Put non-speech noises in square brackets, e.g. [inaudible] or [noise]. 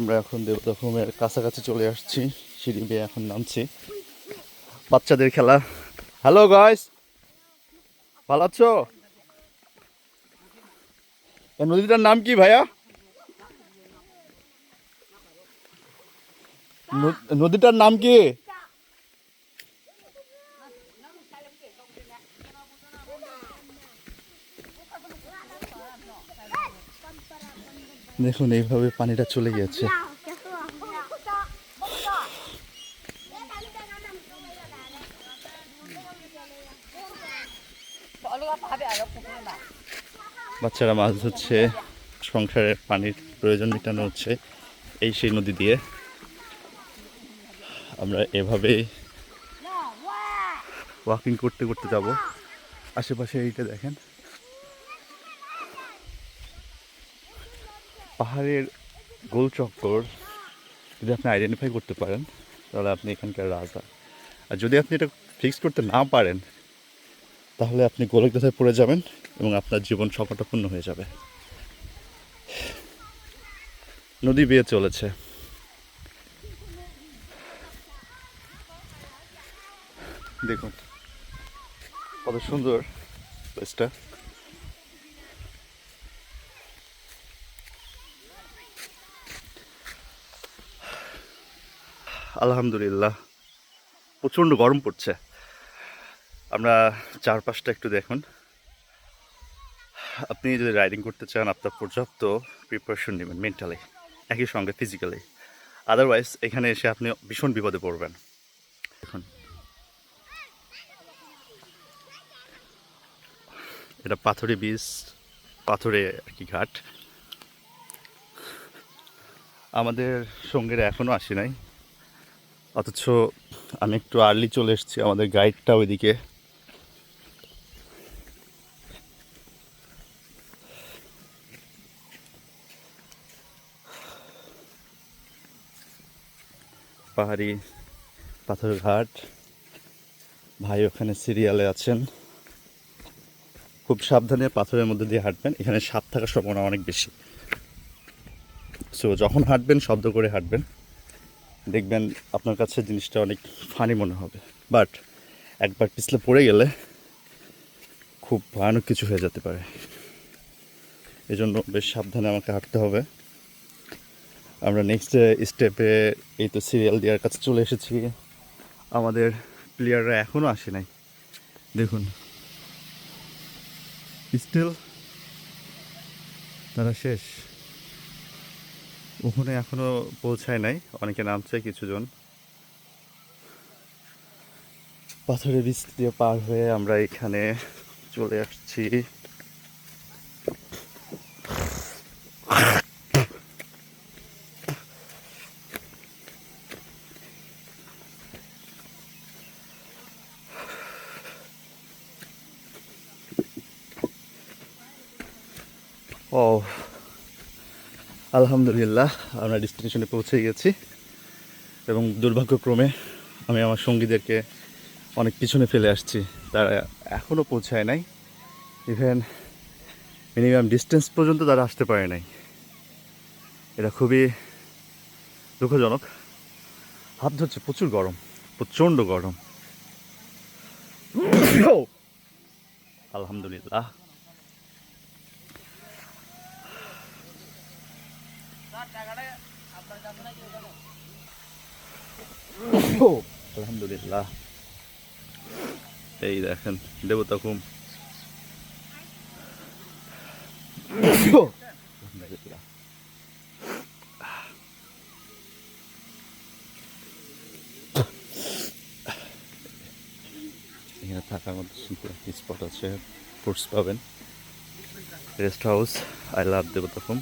আমরা এখন দেবতাখুমের কাছাকাছি চলে আসছি। সিঁড়ি বেয়ে এখন নামছি। বাচ্চাদের খেলা। হ্যালো গাইস ভালো আছো? নদীটার নাম কি ভাইয়া? নদীটার নাম কি? দেখুন, এইভাবে পানিটা চলে গিয়েছে। বাচ্চারা মাছ ধরছে, সংসারের পানির প্রয়োজন মেটানো হচ্ছে এই সেই নদী দিয়ে। আমরা এভাবেই ওয়াকিং করতে করতে যাব। আশেপাশে এইটা দেখেন। পাহাড়ের গোল চক্কর যদি আপনি আইডেন্টিফাই করতে পারেন, তাহলে আপনি এখানকার রাজা। আর যদি আপনি এটা ফিক্স করতে না পারেন, তাহলে আপনি গোলকদাথায় পড়ে যাবেন এবং আপনার জীবন সংকটাপূর্ণ হয়ে যাবে। নদী বেয়ে চলেছে। দেখুন, কত সুন্দর প্লেসটা আলহামদুলিল্লাহ। প্রচণ্ড গরম পড়ছে। আমরা চারপাশটা একটু দেখুন। আপনি যদি রাইডিং করতে চান, আপনার পর্যাপ্ত প্রিপারেশন নেবেন মেন্টালি একই সঙ্গে ফিজিক্যালি আদারওয়াইজ এখানে এসে আপনি ভীষণ বিপদে পড়বেন। দেখুন। এটা পাথরে বীজ পাথরে আর কি ঘাট। আমাদের সঙ্গীরা এখনও আসি নাই। অথচ আমি একটু আর্লি চলে এসেছি, আমাদের গাইডটা ওইদিকে। পাহাড়ি পাথর ঘাট। ভাই ওখানে সিরিয়ালে আছেন। খুব সাবধানে পাথরের মধ্যে দিয়ে হাঁটবেন, এখানে সাপ থাকার সম্ভাবনা অনেক বেশি। সো যখন হাঁটবেন, শব্দ করে হাঁটবেন। দেখবেন আপনার কাছে জিনিসটা অনেক ফানি মনে হবে। বাট একবার পিছলে পড়ে গেলে খুব ভয়ানক কিছু হয়ে যেতে পারে। এজন্য বেশ সাবধানে আমাকে হাঁটতে হবে। আমরা নেক্সট স্টেপে এই তো সিরিয়াল দেওয়ার কাছে চলে এসেছি। আমাদের প্লেয়াররা এখনও আসে নাই। দেখুন। স্টিল তারা শেষ। ওখানে এখনও পৌঁছায় নাই। অনেকে নামছে, কিছুজন। পাথরের বীজ দিয়ে পার হয়ে আমরা এখানে চলে আসছি। ও আলহামদুলিল্লাহ, আমরা ডেস্টিনেশনে পৌঁছে গেছি। এবং দুর্ভাগ্যক্রমে আমি আমার সঙ্গীদেরকে অনেক পিছনে ফেলে আসছি। তারা এখনও পৌঁছায় নাই। ইভেন মিনিমাম ডিস্টেন্স পর্যন্ত তারা আসতে পারে নাই। এটা খুবই দুঃখজনক। হাত ধরছে প্রচুর গরম, প্রচণ্ড গরম। [coughs] আলহামদুলিল্লাহ। আলহামদুলিল্লাহ। এই দেখেন, দেবতা আলহামদুলিল্লাহ। এখানে থাকার মতো সুন্দর স্পট আছে। ফুডস পাবেন। রেস্ট হাউস আই লাভ দেবতা কুম